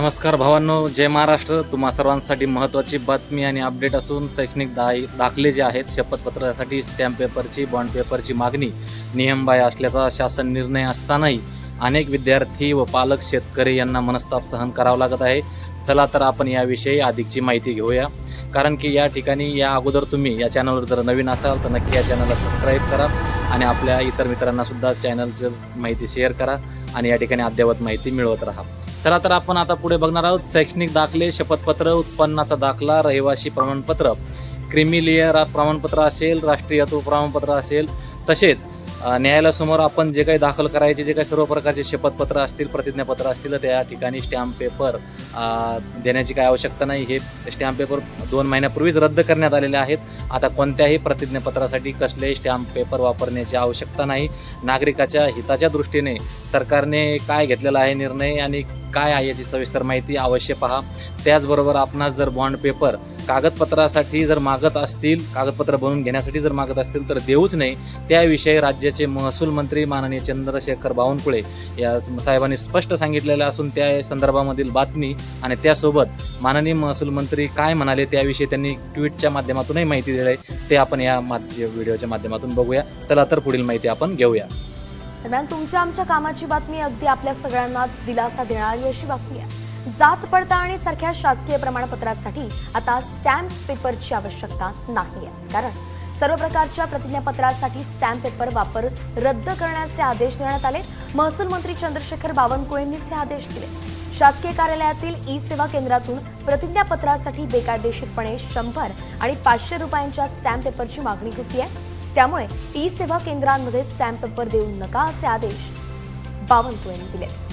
नमस्कार भावांनो जय महाराष्ट्र. तुम्हा सर्वांसाठी महत्त्वाची बातमी आणि अपडेट असून शैक्षणिक दा दाखले जे आहेत शपथपत्रासाठी स्टॅम्प पेपरची बॉन्ड पेपरची मागणी नियमबाह्य असल्याचा शासन निर्णय असतानाही अनेक विद्यार्थी व पालक शेतकरी यांना मनस्ताप सहन करावा लागत आहे. चला तर आपण याविषयी अधिकची माहिती घेऊया. कारण की या ठिकाणी या अगोदर तुम्ही या चॅनलवर जर नवीन असाल तर नक्की या चॅनलला सबस्क्राईब करा आणि आपल्या इतर मित्रांनासुद्धा चॅनलची माहिती शेअर करा आणि या ठिकाणी अद्ययावत माहिती मिळवत राहा. चला तर आपण आता पुढे बघणार आहोत. शैक्षणिक दाखले शपथपत्र उत्पन्नाचा दाखला रहिवासी प्रमाणपत्र. क्रिमिलियर प्रमाणपत्र असेल राष्ट्रीयत्व प्रमाणपत्र असेल तसेच न्यायालयासमोर आपण जे काही दाखल करायचे जे काही सर्व प्रकारचे शपथपत्र असतील प्रतिज्ञापत्र असतील तर त्या ठिकाणी स्टॅम्प पेपर देण्याची काही आवश्यकता नाही. हे स्टॅम्प पेपर दोन महिन्यापूर्वीच रद्द करण्यात आलेले आहेत. आता कोणत्याही प्रतिज्ञापत्रासाठी कसलेही स्टॅम्प पेपर वापरण्याची आवश्यकता नाही. नागरिकाच्या हिताच्या दृष्टीने सरकारने काय घेतलेला आहे निर्णय आणि काय आहे याची सविस्तर माहिती अवश्य पहा. त्याचबरोबर आपणास जर बॉन्ड पेपर कागदपत्रासाठी जर मागत असतील कागदपत्र बनवून घेण्यासाठी जर मागत असतील तर देऊच नाही. त्याविषयी राज्याचे महसूल मंत्री माननीय चंद्रशेखर बावनकुळे या साहेबांनी स्पष्ट सांगितलेलं असून त्या संदर्भामधील बातमी आणि त्यासोबत माननीय महसूल मंत्री काय म्हणाले त्याविषयी त्यांनी ट्विटच्या माध्यमातूनही माहिती दिली आहे. ते आपण या व्हिडिओच्या माध्यमातून बघूया. चला तर पुढील माहिती आपण घेऊया. दरम्यान तुमच्या आमच्या कामाची बातमी अगदी आपल्या सगळ्यांनाच दिलासा देणारी अशी बातमी आहे. जात पडताळणी सारख्या शासकीय प्रमाणपत्रासाठी आता स्टॅम्प पेपरची आवश्यकता नाही आहे कारण सर्व प्रकारच्या प्रतिज्ञापत्रासाठी स्टॅम्प पेपर वापर रद्द करण्याचे आदेश देण्यात आले. महसूल मंत्री चंद्रशेखर बावनकुळेंनीच हे आदेश दिले. शासकीय कार्यालयातील ई सेवा केंद्रातून प्रतिज्ञापत्रासाठी बेकायदेशीरपणे शंभर आणि पाचशे रुपयांच्या स्टॅम्प पेपरची मागणी होती आहे त्यामुळे ई सेवा केंद्रांमध्ये स्टॅम्प पेपर देऊ नका असे आदेश बावनकुळेंनी दिले